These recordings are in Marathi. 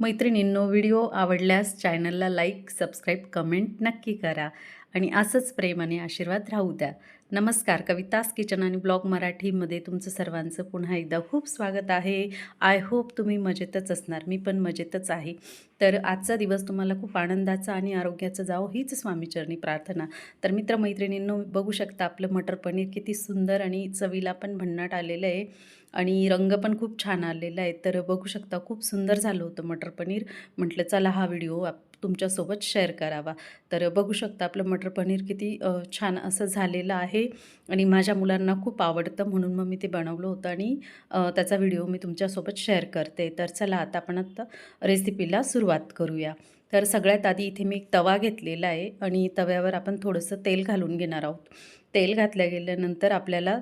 मैत्रिणींनो व्हिडिओ आवडल्यास चॅनलला लाईक सबस्क्राईब कमेंट नक्की करा. आणि असंच प्रेमाने आशीर्वाद राहू द्या. नमस्कार कवितास किचन आणि ब्लॉग मराठीमध्ये तुमचं सर्वांचं पुन्हा एकदा खूप स्वागत आहे. आय होप तुम्ही मजेतच असणार मी पण मजेतच आहे. तर आजचा दिवस तुम्हाला खूप आनंदाचा आणि आरोग्याचा जावो हीच स्वामीचरणी प्रार्थना. तर मित्रमैत्रिणींनो बघू शकता आपलं मटर पनीर किती सुंदर आणि चवीला पण भन्नाट आलेलं आहे आणि रंग पण खूप छान आलेला आहे. तर बघू शकता खूप सुंदर झालं होतं मटर पनीर. म्हटलं चला हा व्हिडिओ आप तुमच्यासोबत शेअर करावा. तर बघू शकता आपलं मटर पनीर किती छान असं झालेलं आहे. आणि माझ्या मुलांना खूप आवडतं म्हणून मग मी ते बनवलं होतं आणि त्याचा व्हिडिओ मी तुमच्यासोबत शेअर करते. तर चला आता आपण आता रेसिपीला सुरुवात करूया. तर सगळ्यात आधी इथे मी एक तवा घेतलेला आहे आणि तव्यावर आपण थोडंसं तेल घालून घेणार आहोत. तेल घातल्या गेल्यानंतर आपल्याला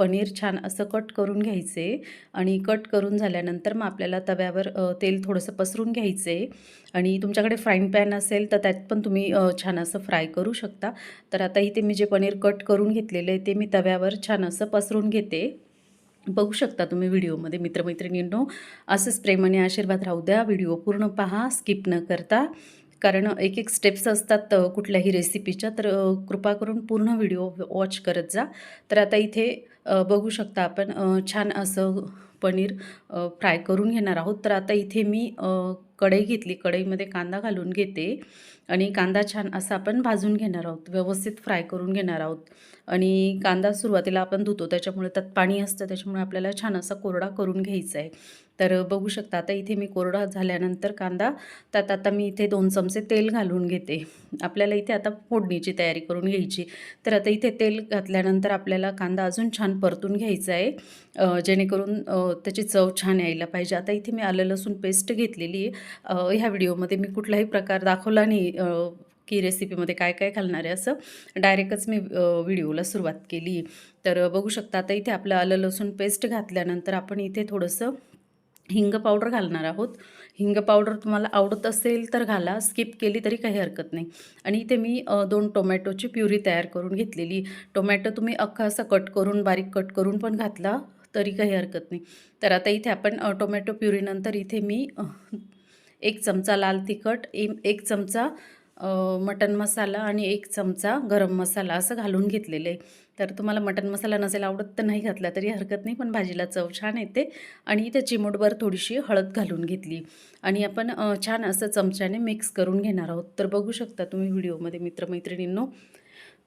पनीर छान असं कट करून घ्यायचे आणि कट करून झाल्यानंतर मग आपल्याला तव्यावर तेल थोडंसं पसरून घ्यायचे आणि तुमच्याकडे फ्राईंग पॅन असेल तर त्यात पण तुम्ही छान असं फ्राय करू शकता. तर आता इथे मी जे पनीर कट करून घेतलेलं आहे ते मी तव्यावर छान असं पसरून घेते. बघू शकता तुम्ही व्हिडिओमध्ये मित्रमैत्रिणींनो. असंच प्रेमाने आशीर्वाद राहू द्या. व्हिडिओ पूर्ण पहा स्किप न करता. कारण एक एक स्टेप्स असतात कुठल्याही रेसिपीच्या तर कृपा करून पूर्ण व्हिडिओ वॉच करत जा. तर आता इथे बघू शकता आपण छान असं पनीर फ्राय करून घेणार आहोत. तर आता इथे मी कढई घेतली कढईमध्ये कांदा घालून घेते आणि कांदा छान असा आपण भाजून घेणार आहोत व्यवस्थित फ्राय करून घेणार आहोत. आणि कांदा सुरुवातीला आपण धुतो त्याच्यामुळे त्यात पाणी असतं त्याच्यामुळे आपल्याला छान असा कोरडा करून घ्यायचा आहे. तर बघू शकता आता इथे मी कोरडा झाल्यानंतर कांदा त्यात आता मी इथे दोन चमचे तेल घालून घेते. आपल्याला इथे आता फोडणीची तयारी करून घ्यायची. तर आता इथे तेल घातल्यानंतर आपल्याला कांदा अजून छान परतून घ्यायचा आहे जेणेकरून त्याची चव छान यायला पाहिजे. आता इथे मी आलं लसूण पेस्ट घेतलेली आहे. ह्या व्हिडिओमध्ये मी कुठलाही प्रकार दाखवला नाही की रेसिपीमध्ये काय काय घालणार आहे असं. डायरेक्टच मी व्हिडिओला सुरुवात केली. तर बघू शकता आता इथे आपलं आलं लसूण पेस्ट घातल्यानंतर आपण इथे थोडंसं हिंग पावडर घालणार आहोत. हिंग पावडर तुम्हाला आवडत असेल तर घाला स्किप केली तरी काही हरकत नाही. आणि इथे मी दोन टोमॅटोची प्युरी तयार करून घेतलेली. टोमॅटो तुम्ही अख्खा असा कट करून बारीक कट करून पण घातला तरी काही हरकत नाही. तर आता इथे आपण टोमॅटो प्युरीनंतर इथे मी एक चमचा लाल तिखट एक चमचा मटन मसाला आणि एक चमचा गरम मसाला असं घालून घेतलेलं आहे. तर तुम्हाला मटन मसाला नसेल आवडत तर नाही घातला तरी हरकत नाही पण भाजीला चव छान येते आणि त्या चिमूटभर थोडीशी हळद घालून घेतली. आणि आपण छान असं चमच्याने मिक्स करून घेणार आहोत. तर बघू शकता तुम्ही व्हिडिओमध्ये मित्रमैत्रिणींनो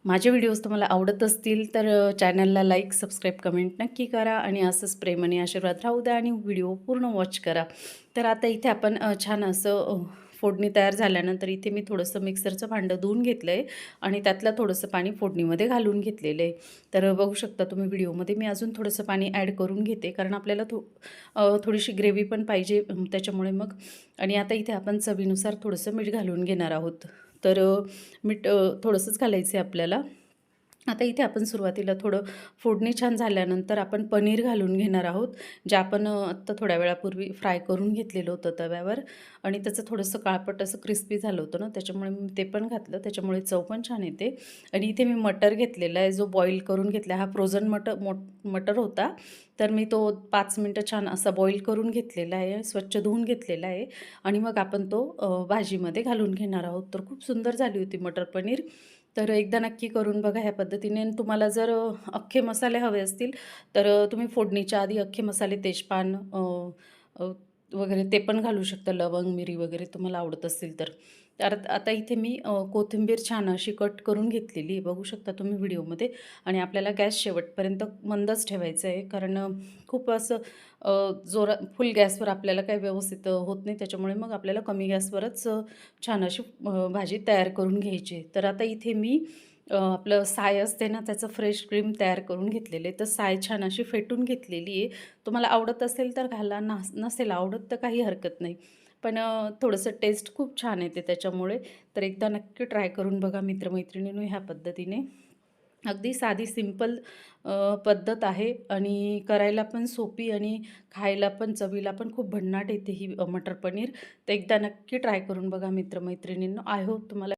माझे व्हिडिओज तुम्हाला आवडत असतील तर चॅनलला लाईक सबस्क्राईब कमेंट नक्की करा आणि असंच प्रेमाने आशीर्वाद राहू द्या आणि व्हिडिओ पूर्ण वॉच करा. तर आता इथे आपण छान असं फोडणी तयार झाल्यानंतर इथे मी थोडंसं मिक्सरचं भांडं धुवून घेतलं आहे आणि त्यातलं थोडंसं पाणी फोडणीमध्ये घालून घेतलेलं आहे. तर बघू शकता तुम्ही व्हिडिओमध्ये मी अजून थोडंसं पाणी ॲड करून घेते कारण आपल्याला थो थोडीशी ग्रेव्ही पण पाहिजे त्याच्यामुळे मग. आणि आता इथे आपण चवीनुसार थोडंसं मीठ घालून घेणार आहोत. तर मीठ थोडंसंच घालायचं आहे आपल्याला. आता इथे आपण सुरुवातीला थोडं फोडणी छान झाल्यानंतर आपण पनीर घालून घेणार आहोत जे आपण आत्ता थोड्या वेळापूर्वी फ्राय करून घेतलेलं होतं तव्यावर. आणि त्याचं थोडंसं काळपट असं क्रिस्पी झालं होतं ना त्याच्यामुळे मी ते पण घातलं. त्याच्यामुळे चव पण छान येते. आणि इथे मी मटर घेतलेला आहे जो बॉईल करून घेतला हा फ्रोझन मटर मोट मटर होता. तर मी तो पाच मिनटं छान असा बॉईल करून घेतलेला आहे स्वच्छ धुवून घेतलेला आहे. आणि मग आपण तो भाजीमध्ये घालून घेणार आहोत. तर खूप सुंदर झाली होती मटर पनीर. तर एकदा नक्की करून बघा ह्या पद्धतीने. तुम्हाला जर अख्खे मसाले हवे असतील तर तुम्ही फोडणीच्या आधी अख्खे मसाले तेजपान वगैरे ते पण घालू शकता. लवंग मिरी वगैरे तुम्हाला आवडत असतील तर. तर आता इथे मी कोथिंबीर छान अशी कट करून घेतलेली बघू शकता तुम्ही व्हिडिओमध्ये. आणि आपल्याला गॅस शेवटपर्यंत मंदच ठेवायचं आहे. कारण खूप असं अ, जोरा फुल गॅसवर आपल्याला काही व्यवस्थित होत नाही. त्याच्यामुळे मग आपल्याला कमी गॅसवरच छान अशी भाजी तयार करून घ्यायची आहे. तर आता इथे मी आपलं साय असते ना त्याचं फ्रेश क्रीम तयार करून घेतलेले तर साय छान अशी फेटून घेतलेली आहे. तुम्हाला आवडत असेल तर घाला नसेल आवडत तर काही हरकत नाही. पण थोडंसं टेस्ट खूप छान येते त्याच्यामुळे. तर एकदा नक्की ट्राय करून बघा मित्रमैत्रिणींनो ह्या पद्धतीने. अगदी साधी सिंपल पद्धत आहे आणि करायला पण सोपी आणि खायला पण चवीला पण खूप भन्नाट येते ही मटर पनीर. तर एकदा नक्की ट्राय करून बघा मित्रमैत्रिणींनो. आय होप तुम्हाला